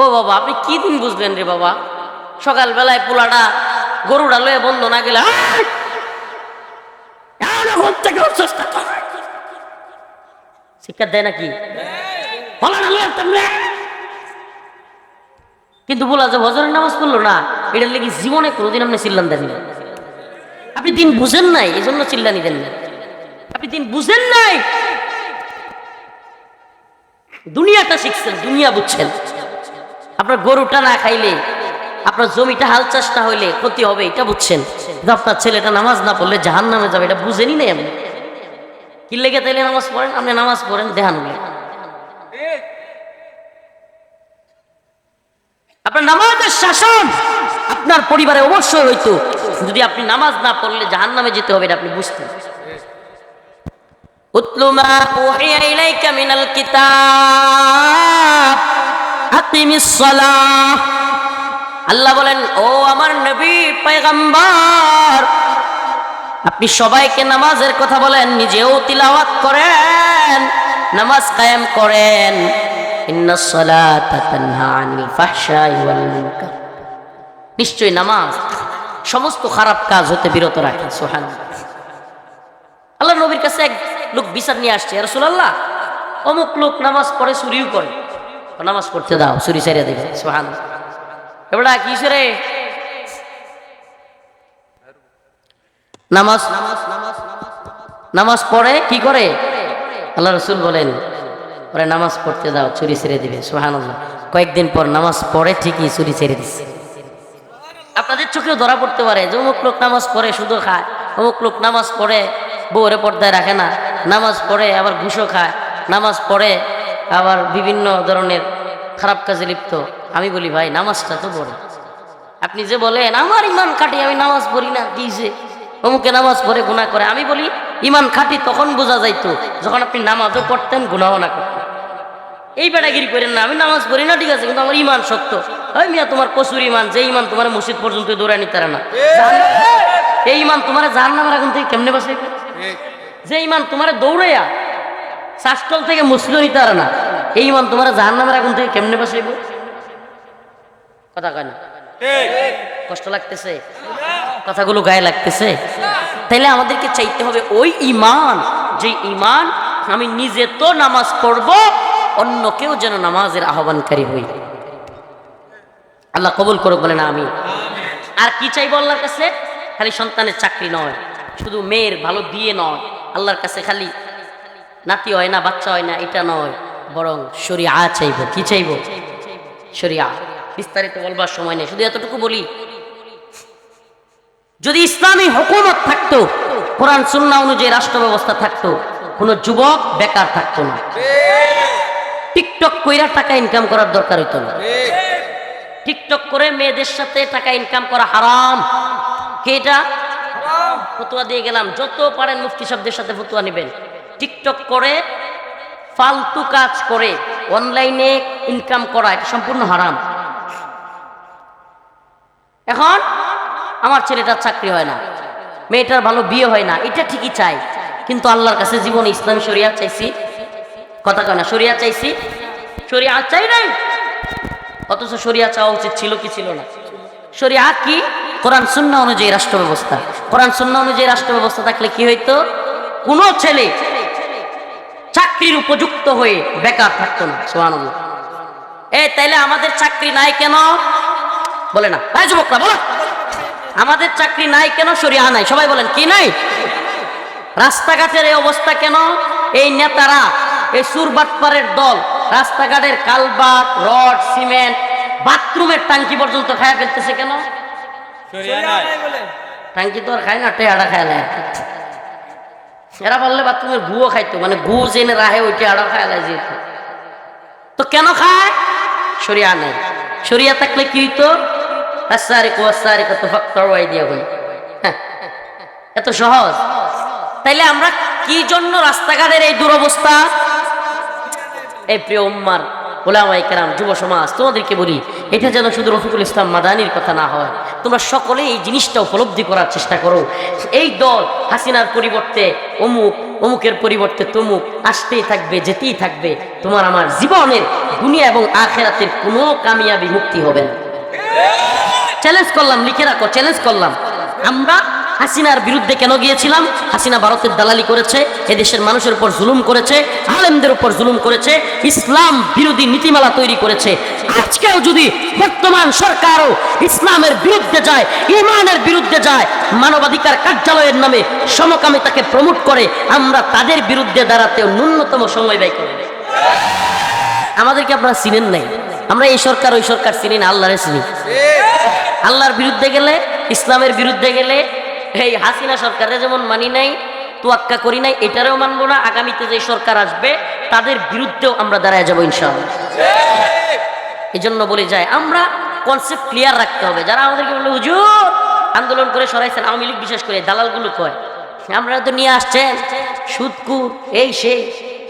ও বাবা আপনি কি দিন বুঝলেন রে বাবা? সকালবেলায় পোলাটা গরুটা লয়ে বন্ধ না গেলে? শিক্ষা দেয় নাকি। কিন্তু বলা যে হজরের নামাজ পড়ল না এটার লেগে জীবনে কোনোদিন আপনি চিল্লান দেননি। আপনি দিন বুঝেন নাই এই জন্য চিল্লানি দেন না আপনি দিন বুঝেন নাই। দুনিয়াটা শিখছেন দুনিয়া বুঝছেন। আপনার গরুটা না খাইলে, আপনার জমিটা হাল চাষ না হইলে ক্ষতি হবে, এটা বুঝছেন? আপনার ছেলেটা নামাজ না পড়লে জাহান নামে যাবে, এটা বুঝেনি নাই আপনি। কি লেগে তাইলে নামাজ পড়েন? আপনি নামাজ পড়েন, দেহান আপনার নামাজের শাসন আপনার পরিবারে অবশ্যই হইতো, যদি আপনি নামাজ না পড়লে জাহান নামে যেতে হবে, এটা আপনি বুঝতেন। উতলু মা ইলাইকা মিনাল কিতাব। আল্লাহ বলেন, ও আমার নবী, পয়গম্বর, আপনি সবাইকে নামাজের কথা বলেন, নিজেও তিলাওয়াত করেন, নামাজ কায়েম করেন। নিশ্চয় নামাজ সমস্ত খারাপ কাজ হতে বিরত রাখে সোহান আল্লাহ নবীর কাছে এক লোক বিচার নিয়ে আসছে রসুলাল্লাহ, অমুক লোক নামাজ পড়ে চুরিও করে। নামাজ পড়তে দাও চুরি সারিয়া দিবে। সোহান এবারে কি রে নামাজ নামাজ পড়ে, কি করে? আল্লাহ রসুল বলেন পরে নামাজ পড়তে দাও চুরি ছেড়ে দিবে। সোহান কয়েকদিন পর নামাজ পড়ে ঠিকই চুরি ছেড়ে দিচ্ছে আপনাদের চোখেও ধরা পড়তে পারে যে অমুক লোক নামাজ পড়ে শুধু খায়, অমুক লোক নামাজ পড়ে বউরে পর্দায় রাখে না, নামাজ পড়ে আবার ঘুষও খায়, নামাজ পড়ে আবার বিভিন্ন ধরনের খারাপ কাজে লিপ্ত আমি বলি ভাই নামাজটা তো পড়ে আপনি যে বলেন আমার ইমান কাটি আমি নামাজ পড়ি না যে অমুকে নামাজ পড়ে গুণা করে আমি বলি ইমান খাটি তখন বোঝা যাইতো যখন আপনি নামাজও পড়তেন গুণাও না করতেন এই বেড়াগিরি করেন না আমি নামাজ পড়ি না ঠিক আছে কিন্তু আমার ইমান সত্য ওই মিয়া তোমার কসুর ইমান যে ইমান তোমার মসজিদ পর্যন্ত দৌড়া নিতে না এই ইমান তোমার জাহান নামের আগুন থেকে কেমনে বাঁচাইবে যে ইমান তোমার দৌড়াইয়া শাসটল থেকে মুসলিম নিতে পারে না। এই ইমান তোমার জাহান নামের আগুন থেকে কেমনে বাঁচাইব? কথা কয় না? কষ্ট লাগতেছে? কথাগুলো গায়ে লাগতেছে? তাইলে আমাদেরকে চাইতে হবে ওই ইমান যে ইমান আমি নিজে তো নামাজ পড়ব অন্য কেউ যেন নামাজের আহ্বানকারী হই। আল্লাহ কবুল করুক বলে না আমি আর কি চাইব আল্লাহর কাছে? খালি সন্তানের চাকরি নয় শুধু মেয়ের ভালো দিয়ে নয় আল্লাহর কাছে খালি নাতি হয় না, বাচ্চা হয় না, এটা নয়, বরং শরিয়া চাইব। কি চাইব? শরিয়া। বিস্তারিত বলবার সময় নেই, শুধু এতটুকু বলি, যদি ইসলামী হুকুমত থাকতো, কোরআন সুন্না অনুযায়ী রাষ্ট্র ব্যবস্থা থাকতো, কোনো যুবক বেকার থাকতো না। টিকটক কইরা টাকা ইনকাম করার দরকার হইতো না। টিকটক করে মেয়েদের সাথে টাকা ইনকাম করা হারাম। কে এটা? ফতুয়া দিয়ে গেলাম। যত পারেন মুফতি শব্দের সাথে ফতুয়া নেবেন। টিকটক করে, ফালতু কাজ করে, অনলাইনে ইনকাম করা, এটা সম্পূর্ণ হারাম। এখন আমার ছেলেটার চাকরি হয় না, মেয়েটার ভালো বিয়ে হয় না, এটা ঠিকই চাই, কিন্তু আল্লাহর কাছে জীবনে ইসলাম শরিয়া চাইছি। কথা কয় না শরিয়া চাইছি। শরিয়া চাই নাই, অথচ শরিয়া চাওয়া উচিত ছিল কি ছিল না। শরিয়া কি? কোরআন সুন্না অনুযায়ী রাষ্ট্র ব্যবস্থা কোরআন সুন্না অনুযায়ী রাষ্ট্র ব্যবস্থা থাকলে কি হইতো? কোনো ছেলে চাকরির উপযুক্ত হয়ে বেকার থাকতো না সোহান এ তাইলে আমাদের চাকরি নাই কেন? বলে না। হ্যাঁ যুবকরা বলো। আমাদের চাকরি নাই কেন? সরিয়া নাই। সবাই বলেন কি নাই? রাস্তাঘাটের এই অবস্থা কেন? এই নেতারা এই সুরবাটপারের দল রাস্তাঘাটের কালবাট রড সিমেন্ট বাথরুমের টাঙ্কি পর্যন্ত খায়া ফেলতেছে কেন? টাঙ্কি তো আর খায় না টেহাড়া খায় না। এরা বললে বাথরুমের গুও খাইতো মানে গু জেনে রাহে ওই টেহাড়া খায় না যেহেতু তো কেন খায়? সরিয়া নাই। সরিয়া থাকলে কি হইতো? আসারিক আসারিক তো ফক্তরওয়াই দিয়া হই হ্যাঁ, এত সহজ। তাইলে আমরা কি জন্য রাস্তাঘাটের এই দুরবস্থা? এই প্রিয় উম্মার ওলামাই কেরাম যুব সমাজ তোমাদেরকে বলি এটা যেন শুধু রফিকুল ইসলাম মাদানির কথা না হয়। তোমরা সকলে এই জিনিসটা উপলব্ধি করার চেষ্টা করো। এই দল হাসিনার পরিবর্তে, অমুক, অমুকের পরিবর্তে তমুক, আসতেই থাকবে, যেতেই থাকবে। তোমার আমার জীবনের দুনিয়া এবং আখেরাতের কোনো কামিয়াবি মুক্তি হবে না। চ্যালেঞ্জ করলাম, লিখে রাখো চ্যালেঞ্জ করলাম। আমরা হাসিনার বিরুদ্ধে কেন গিয়েছিলাম? হাসিনা ভারতের দালালি করেছে, এদেশের মানুষের উপর জুলুম করেছে, আলেমদের উপর জুলুম করেছে, ইসলাম বিরোধী নীতিমালা তৈরি করেছে। আজকেও যদি বর্তমান সরকারও ইসলামের বিরুদ্ধে যায়, ইমানের বিরুদ্ধে যায়, মানবাধিকার কার্যালয়ের নামে সমকামিতাকে প্রমোট করে, আমরা তাদের বিরুদ্ধে দাঁড়াতেও ন্যূনতম সময় ব্যয় করি আমাদেরকে আপনারা চিনেন নাই। আমরা এই সরকার, ওই সরকার চিনি না, আল্লাহরে চিনি। আল্লাহর বিরুদ্ধে গেলে, ইসলামের বিরুদ্ধে গেলে এই হাসিনা সরকারে যেমন মানি নাই, তোয়াক্কা করি নাই, এটারেও মানবো না, আগামীতে যে সরকার আসবে, তাদের বিরুদ্ধেও আমরা দাঁড়ায় যাব ইনশাআল্লাহ। এই জন্য বলে যায়, আমরা কনসেপ্ট ক্লিয়ার রাখতে হবে। যারা আমাদেরকে বলল হুজুর, আন্দোলন করে সরাইছেন, আওয়ামী লীগ বিশেষ করে, দালালগুলো কয়? আমরা তো নিয়ে আসছেন সুদকুর এই সেই।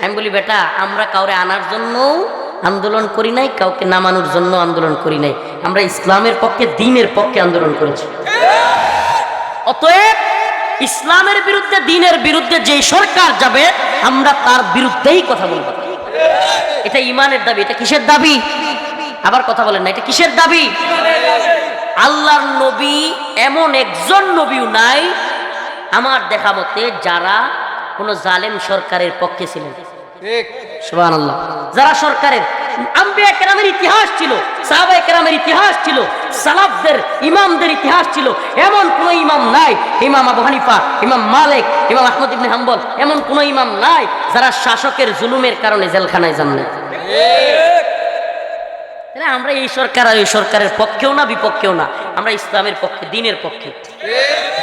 আমি বলি, বেটা, আমরা কাউরে আনার জন্য আন্দোলন করি নাই, কাউকে নামানোর জন্য আন্দোলন করি নাই। আমরা ইসলামের পক্ষে, দিনের পক্ষে আন্দোলন করেছি। অতএব ইসলামের বিরুদ্ধে দিনের বিরুদ্ধে যে সরকার যাবে আমরা তার বিরুদ্ধেই কথা বলব। এটা ইমানের দাবি এটা কিসের দাবি? আবার কথা বলেন না এটা কিসের দাবি? আল্লাহর নবী এমন একজন নবীও নাই আমার দেখা মতে যারা কোনো জালেম সরকারের পক্ষে ছিলেন। সুবহানাল্লাহ। যারা সরকারের ইতিহাস ছিল ইতিহাস ছিল ইমামদের ইতিহাস ছিল। এমন কোন ইমাম নাই, ইমাম আবু হানিফা, ইমাম মালিক, ইমাম আহমদ ইবনে হাম্বল, এমন কোন ইমাম নাই যারা শাসকের জুলুমের কারণে জেলখানায় যান তাহলে আমরা এই সরকার আর সরকারের পক্ষেও না, বিপক্ষেও না, আমরা ইসলামের পক্ষে, দিনের পক্ষে।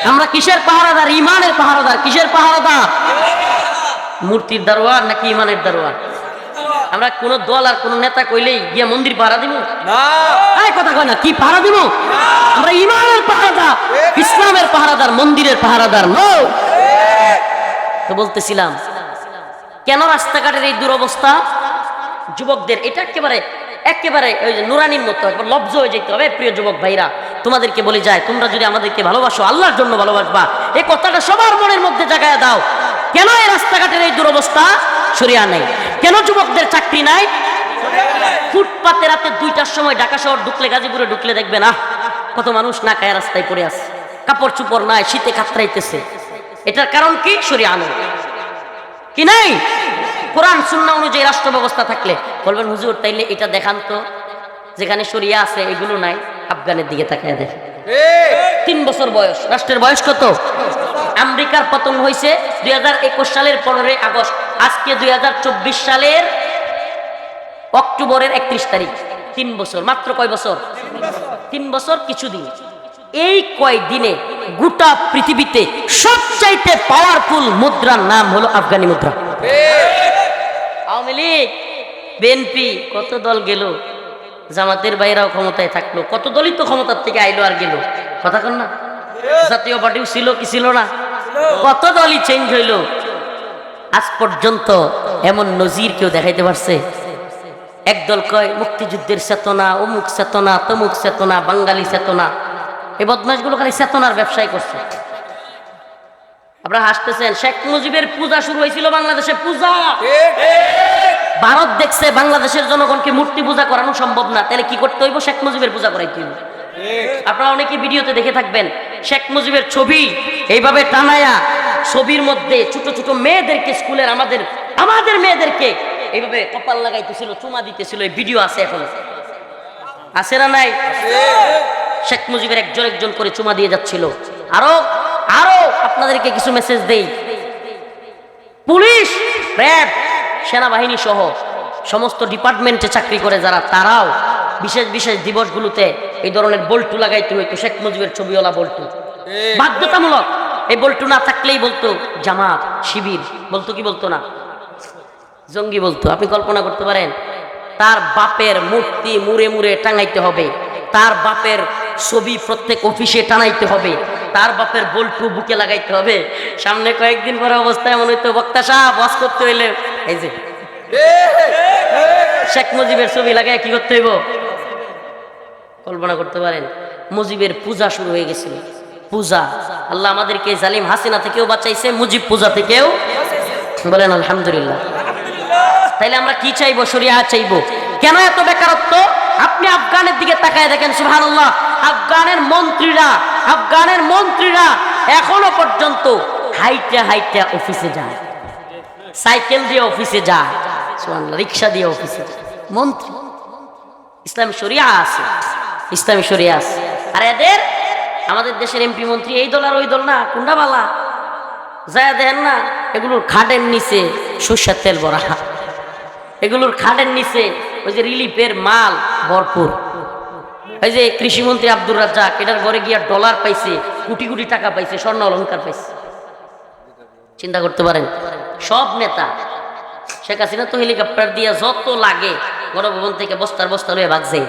আমরা কিসের পাহারাদার? ইমানের পাহারাদার। কিসের পাহারাদার? মূর্তির দারোয়ার নাকি ইমানের দারোয়ার আমরা কোন দল আর কোন নেতা কইলেই গিয়া মন্দির পাহারা দিব এই কথা কয় না কি পাহারা দিব আমরা ইমানের পাহারাদার ইসলামের পাহারাদার মন্দিরের পাহারাদার নো। তো বলতেছিলাম কেন রাস্তাঘাটের এই দুরবস্থা? যুবকদের এটা একেবারে একেবারে ওই যে নুরানির মতো একবার লব্জ হয়ে যেতে হবে প্রিয় যুবক ভাইরা। তোমাদেরকে বলে যায় তোমরা যদি আমাদেরকে ভালোবাসো আল্লাহর জন্য ভালোবাসবা এই কথাটা সবার মনের মধ্যে জাগায় দাও। কেন এই রাস্তাঘাটের এই দুরবস্থা? সরিয়া নেই। কেন যুবকদের চাকরি নাই? ফুটপাতে রাতে দুইটার সময় ঢাকা শহর ঢুকলে, গাজীপুরে ঢুকলে দেখবে না, কত মানুষ না কায়া রাস্তায় পড়ে আছে। কাপড় চুপড় নাই, শীতে কাতরাইতেছে। এটার কারণ কি? সরিয়া নেই কি নাই? কোরআন সুন্না অনুযায়ী রাষ্ট্র ব্যবস্থা থাকলে বলবেন, হুজুর, তাইলে এটা দেখান তো, যেখানে সরিয়া আছে, এগুলো নাই। আফগানের দিকে তাকায় দেখে। তিন বছর বয়স। রাষ্ট্রের বয়স কত? আমেরিকার পতন হয়েছে দুই সালের পনেরোই আগস্ট। আজকে দুই হাজার চব্বিশ সালের অক্টোবরের একত্রিশ তারিখ। তিন বছর মাত্র কয় বছর? তিন বছর কিছুদিন। এই কয় দিনে গোটা পৃথিবীতে সবচাইতে পাওয়ারফুল মুদ্রার নাম হলো আফগানি মুদ্রা। আওয়ামী লীগ বিএনপি কত দল গেল? জামাতের বাইরাও ক্ষমতায় থাকল। কত দলই তো ক্ষমতার থেকে আইলো আর গেল? কথা কন না? জাতীয় পার্টিও ছিল কি ছিল না? কত দলই চেঞ্জ হইল? আজ পর্যন্ত এমন নজির কেউ দেখাইতে পারছে? একদল কয়, মুক্তিযুদ্ধের চেতনা, অমুক চেতনা, তমুক চেতনা, বাঙালি চেতনা। এই বদমাশগুলো খালি চেতনার ব্যবসায় করছে। আপনারা হাসতেছেন, শেখ মুজিবের পূজা শুরু হয়েছিল বাংলাদেশে। পূজা! ভারত দেখছে বাংলাদেশের জনগণকে মূর্তি পূজা করানো সম্ভব না, তাহলে কি করতে হইব? শেখ মুজিবের পূজা করাইতে হইব। আপনারা অনেকে ভিডিওতে দেখে থাকবেন, শেখ মুজিবের ছবি এইভাবে টানায়া ছবির মধ্যে ছোট ছোট মেয়েদেরকে স্কুলের আমাদের আমাদের মেয়েদেরকে এইভাবে কপাল লাগাইতেছিল, চুমা দিতেছিল, এই ভিডিও আছে এখন। আছে না নাই? শেখ মুজিবের একজন একজন করে চুমা দিয়ে যাচ্ছিল। আরও আরও আপনাদেরকে কিছু মেসেজ দেই। পুলিশ র্যাব সেনাবাহিনী সহ সমস্ত ডিপার্টমেন্টে চাকরি করে যারা, তারাও বিশেষ বিশেষ দিবসগুলোতে এই ধরনের বল্টু লাগাইতে হইতো শেখ মুজিবের ছবিওয়ালা বল্টু। বাধ্যতামূলক। এই বল্টু না থাকলেই বলতো জামাত, শিবির, বলতো কি বলতো না? জঙ্গি বলতো। আপনি কল্পনা করতে পারেন, তার বাপের মূর্তি মুড়ে মুড়ে টাঙাইতে হবে, তার বাপের ছবি প্রত্যেক অফিসে টানাইতে হবে, তার বাপের বল্টু বুকে লাগাইতে হবে। সামনে কয়েকদিন পরে অবস্থা এমন হইতো, বক্তা সাহেব, ওয়াজ করতে হইলে এই যে। শেখ মুজিবের ছবি লাগাই কি করতে হইব? কল্পনা করতে পারেন, মুজিবের পূজা শুরু হয়ে গেছিল। পূজা। আল্লাহ আমাদেরকে জালিম হাসিনা থেকেও বাঁচাইছে, মুজিব পূজা থেকেও। বলেন, আলহামদুলিল্লাহ। তাইলে আমরা কি চাইব? শরিয়া চাইব। কেন এত বেকারত্ব? আপনি আফগানের দিকে তাকায় দেখেন, সুবহানাল্লাহ। আফগানের মন্ত্রীরা আফগানের মন্ত্রীরা এখনও পর্যন্ত হাইটা হাইটা অফিসে যায়। সাইকেল দিয়ে অফিসে সুবহানাল্লাহ, রিক্সা দিয়ে অফিসে মন্ত্রী, ইসলামী শরিয়া আছে, ইসলামী শরিয়া আছে। আর এদের, আমাদের দেশের এমপি মন্ত্রী, এই দল আর ওই দল না কোনটা বালা যায় দেন না, এগুলোর খাটের নিচে সর্ষের তেল ভরা। এগুলোর খাটের নিচে ওই যে রিলিফের মাল ভরপুর। ওই যে কৃষিমন্ত্রী আব্দুর রাজ্জাক, এটার ঘরে গিয়া ডলার পাইছে, কোটি কোটি টাকা পাইছে, স্বর্ণ অলংকার পাইছে। চিন্তা করতে পারেন? সব নেতা। শেখ হাসিনা তো হেলিকপ্টার দিয়ে যত লাগে, গণভবন থেকে বস্তার বস্তা লয়ে ভাগছে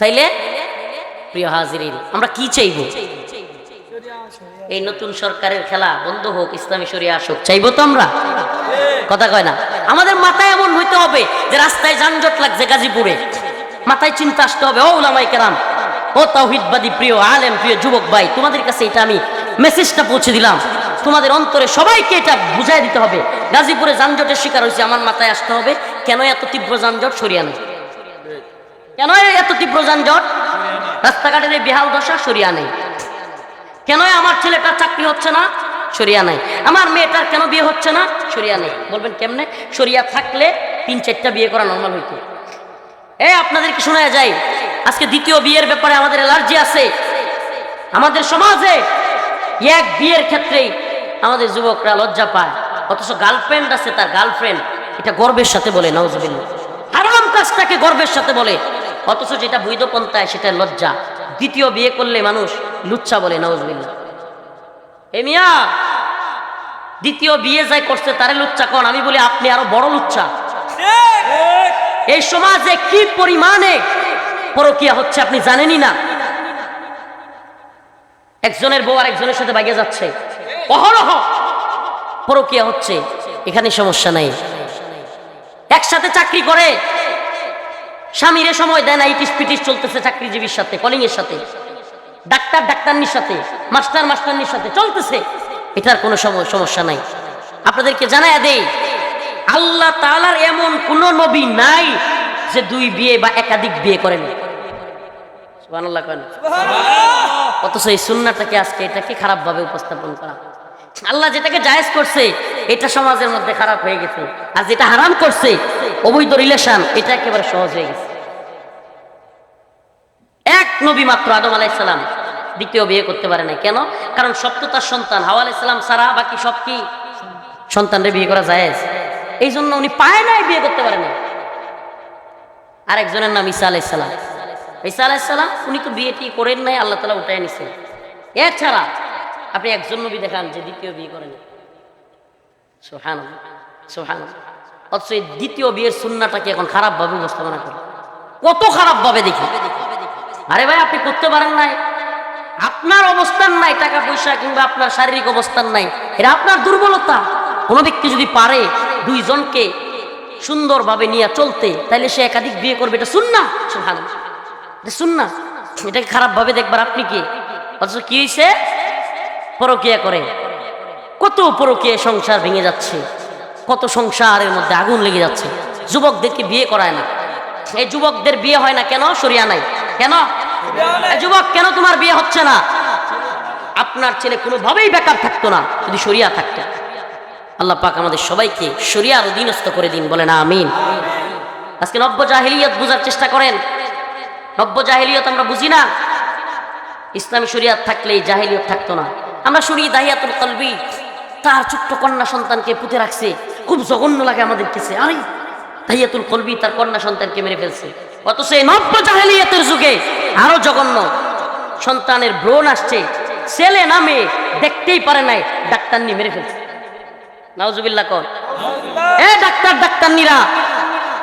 তাইলে, প্রিয় হাজিরিন, আমরা কি চাইব? এই নতুন সরকারের খেলা বন্ধ হোক, ইসলামী শরিয়া আসুক, চাইব তো আমরা? কথা কয় না? আমাদের মাথায় এমন হইতে হবে যে রাস্তায় যানজট লাগছে গাজীপুরে। মাথায় চিন্তা আসতে হবে, ও উলামাই কেরাম, ও তাওহিদবাদী প্রিয় আলেম, প্রিয় যুবক ভাই, তোমাদের কাছে এটা আমি মেসেজটা পৌঁছে দিলাম। তোমাদের অন্তরে সবাইকে এটা বুঝাই দিতে হবে। গাজীপুরে যানজটের শিকার হয়েছে, আমার মাথায় আসতে হবে, কেন এত তীব্র যানজট সরিয়া নেই কেন এত তীব্র যানজট? রাস্তাঘাটের এই বেহাল দশা সরিয়া নেই কেন আমার ছেলেটার চাকরি হচ্ছে না? সরিয়া নাই আমার মেয়েটার কেন বিয়ে হচ্ছে না? সরিয়া নেই বলবেন কেমনে? সরিয়া থাকলে তিন চারটা বিয়ে করা নর্মাল হইতো। এ আপনাদেরকে শোনা যায়? আজকে দ্বিতীয় বিয়ের ব্যাপারে আমাদের অ্যালার্জি আছে। আমাদের সমাজে এক বিয়ের ক্ষেত্রেই আমাদের যুবকরা লজ্জা পায়। অথচ গার্লফ্রেন্ড আছে তার গার্লফ্রেন্ড এটা গর্বের সাথে বলে নওয়াজবিল্লা হারাম কাজটাকে গর্বের সাথে বলে। অথচ যেটা বৈধ পন্থায় সেটা লজ্জা। দ্বিতীয় বিয়ে করলে মানুষ লুচ্চা বলে নওয়াজবিল্লা এ মিয়া, দ্বিতীয় বিয়ে যাই করছে, তারে লুচ্চা কন। আমি বলি, আপনি আরও বড় লুচ্চা এই সমাজে কি পরিমাণে পরকিয়া হচ্ছে আপনি জানেনই না। একজনের বউ আর একজনের সাথে বাইকে যাচ্ছে। অহরহ। পরকিয়া হচ্ছে এখানে সমস্যা নাই। একসাথে চাকরি করে স্বামীরে সময় দেয় না ইটিস পিটিস চলতেছে চাকরিজীবীর সাথে কলিং এর সাথে ডাক্তার ডাক্তারনির সাথে মাস্টার মাস্টারনির সাথে চলতেছে। এটার কোনো সমস্যা নাই। আপনাদেরকে জানায় দেই আল্লাহ তালার এমন কোন নবী নাই যে দুই বিয়ে বা একাধিক বিয়ে করেন। অথচ এই সুন্নাটাকে আজকে এটাকে খারাপভাবে উপস্থাপন করা। আল্লাহ যেটাকে জায়েজ করছে, এটা সমাজের মধ্যে খারাপ হয়ে গেছে। আর যেটা হারাম করছে, অবৈধ রিলেশন এটা একেবারে সহজ হয়ে গেছে। এক নবী মাত্র আদম আলাইসালাম দ্বিতীয় বিয়ে করতে পারে না কেন? কারণ সপ্ততার সন্তান। হাওয়া আলাইসালাম সারা বাকি সব কি? সন্তানরে বিয়ে করা যায় এই জন্য উনি পায় নাই বিয়ে করতে পারে না আরেকজনের নাম ঈসা আলাইসালাম ঈসা আলাইসালাম উনি তো বিয়েটি করেন নাই, আল্লাহ তালা উঠায় নিছেন। এছাড়া আপনি একজন নবী দেখান যে দ্বিতীয় বিয়ে করেন। সোহান সোহান অথচ এই দ্বিতীয় বিয়ের সুন্নাটাকে এখন খারাপভাবে উপস্থাপনা করে কত খারাপভাবে দেখি। আরে ভাই, আপনি করতে পারেন নাই। আপনার অবস্থান নাই টাকা পয়সা কিংবা আপনার শারীরিক অবস্থান নাই। এটা আপনার দুর্বলতা। কোনো ব্যক্তি যদি পারে দুইজনকে সুন্দরভাবে নিয়ে চলতে তাহলে সে একাধিক বিয়ে করবে। এটা শুন না শুন না এটাকে খারাপভাবে দেখবার আপনি কি? অথচ কি হয়েছে পরকিয়া করে। কত পরকিয়া সংসার ভেঙে যাচ্ছে, কত সংসারের মধ্যে আগুন লেগে যাচ্ছে। যুবকদেরকে বিয়ে করায় না। এই যুবকদের বিয়ে হয় না কেন? সরিয়া নাই। কেন? যুবক কেন তোমার বিয়ে হচ্ছে না? আপনার ছেলে কোনোভাবেই বেকার থাকতো না, যদি সরিয়া থাকতো। আল্লাহ পাক আমাদের সবাইকে সরিয়ার অধীনস্থ করে দিন বলে না আমিন। আজকে নব্য জাহিলিয়ত বোঝার চেষ্টা করেন। নব্য জাহিলিয়ত আমরা বুঝি না। ইসলামী শরিয়াত থাকলেই জাহিলিয়ত থাকতো না। আমরা শুনি দাহিয়াতুল কলবি। তার ছোট্ট কন্যা সন্তানকে পুঁতে রাখছে। খুব জঘন্য লাগে আমাদের কাছে আরে দাহিয়াতুল কলবি তার কন্যা সন্তানকে মেরে ফেলছে। অথচ এই নব্য জাহিলিয়তের যুগে আরও জঘন্য। সন্তানের ব্রণ আসছে। ছেলে নামে দেখতেই পারে নাই ডাক্তার নিয়ে মেরে ফেলছে। নাউজুবিল্লাহ কর এ ডাক্তার ডাক্তারনিরা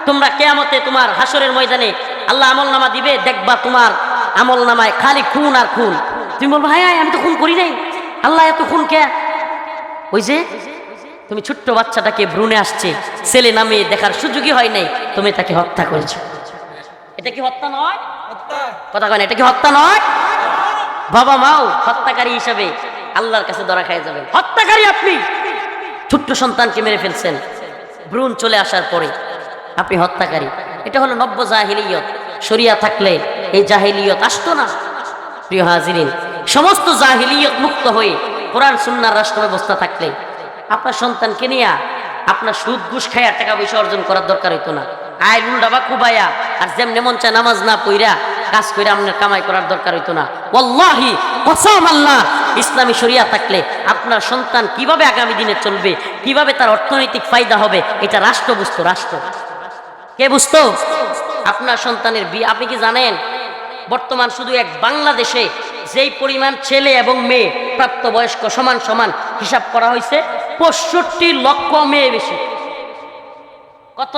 তোমরা কেয়ামতে তোমার হাসরের ময়দানে আল্লাহ আমল নামা দিবে দেখবা তোমার আমল নামায় খালি খুন আর খুন। তুমি বলব হ্যাঁ হ্যাঁ, আমি তো খুন করি নাই। আল্লাহ এত খুন কে? ওই যে? তুমি ছোট্ট বাচ্চাটাকে ভ্রূণে আসছে, ছেলে নামে দেখার সুযোগই হয় নাই, তুমি তাকে হত্যা করেছ। এটা কি হত্যা নয়? কথা কয় না, এটা কি হত্যা নয়? বাবা মাও হত্যাকারী হিসাবে আল্লাহর কাছে ধরা খাই যাবেন। হত্যাকারী আপনি! ছোট্ট সন্তানকে মেরে ফেলছেন, ভ্রূণ চলে আসার পরে আপনি হত্যাকারী। এটা হলো নব্য জাহিলিয়ত। শরিয়া থাকলে এই জাহিলিয়ত আসতো না। প্রিয় হাজিরিন সমস্ত জাহিলিয়ত মুক্ত হয়ে কোরআন, সুন্নার রাষ্ট্র ব্যবস্থা থাকলে আপনার সন্তানকে নিয়ে আপনার সুদ, ঘুষ খাইয়া টাকা পয়সা অর্জন করার দরকার হইতো না। আয় উল্ডাবা কুবাইয়া, আর যেমন মন চায় নামাজ না পইরা কাজ করে আপনার কামাই করার দরকার হইতো না। ওয়াল্লাহি, কসম আল্লাহ, ইসলামী শরিয়া থাকলে আপনার সন্তান কীভাবে আগামী দিনে চলবে, কীভাবে তার অর্থনৈতিক ফায়দা হবে, এটা রাষ্ট্র বুঝতো, রাষ্ট্র। কে বুঝতো? আপনার সন্তানের বিয়ে আপনি কি জানেন? বর্তমান শুধু এক বাংলাদেশে যেই পরিমাণ ছেলে এবং মেয়ে প্রাপ্তবয়স্ক সমান সমান হিসাব করা হয়েছে পঁয়ষট্টি লক্ষ মেয়ে বেশি। কত?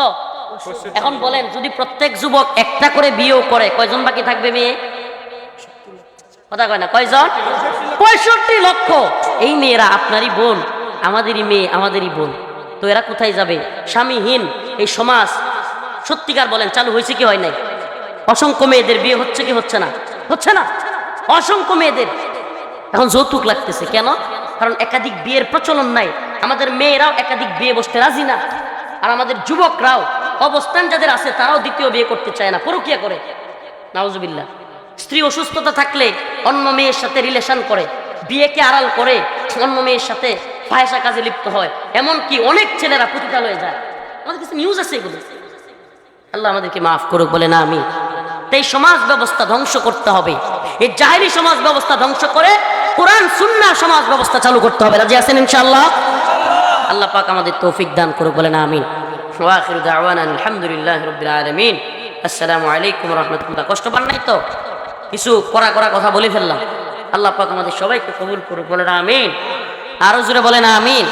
এখন বলেন যদি প্রত্যেক যুবক একটা করে বিয়েও করে কয়জন বাকি থাকবে মেয়ে? কথা কয় না কয়জন? পঁয়ষট্টি লক্ষ। এই মেয়েরা আপনারই বোন আমাদেরই মেয়ে আমাদেরই বোন। তো এরা কোথায় যাবে? স্বামীহীন এই সমাজ। সত্যিকার বলেন চালু হয়েছে কি হয় নাই? অসংখ্য মেয়েদের বিয়ে হচ্ছে কি হচ্ছে না? হচ্ছে না? অসংখ্য মেয়েদের। এখন যৌতুক লাগতেছে। কেন? কারণ একাধিক বিয়ের প্রচলন নাই। আমাদের মেয়েরাও একাধিক বিয়ে বসতে রাজি না। আর আমাদের যুবকরাও, অবস্থান যাদের আছে তারাও দ্বিতীয় বিয়ে করতে চায় না। পরকিয়া করে। নাউজুবিল্লাহ। স্ত্রী অসুস্থতা থাকলে অন্য মেয়ের সাথে রিলেশন করে, বিয়েকে আড়াল করে অন্য মেয়ের সাথে ফায়সা কাজে লিপ্ত হয়। এমনকি অনেক ছেলেরা পতিতালয়ে যায়। আমাদের কাছে নিউজ আছে এগুলো। আল্লাহ আমাদেরকে মাফ করুক বলে না আমি এই সমাজ ব্যবস্থা ধ্বংস করতে হবে। এই জাহেরি সমাজ ব্যবস্থা ধ্বংস করে কোরআন সুন্না সমাজ ব্যবস্থা চালু করতে হবে। রাজি আছেন ইনশাআল্লাহ? আল্লাহ পাক আমাদের তৌফিক দান করুক বলে না আমিন ওয়াখিরু দাওয়ানা আলহামদুলিল্লাহ রাব্বিল আলামিন। আসসালামু আলাইকুম রাহমাতুল্লাহ। কষ্ট পান নাই তো? কিছু করা করা কথা বলে ফেললাম। আল্লাহ পাক আমাদের সবাইকে কবুল করুক বলে না আমিন। আরও জোরে বলে না আমিন।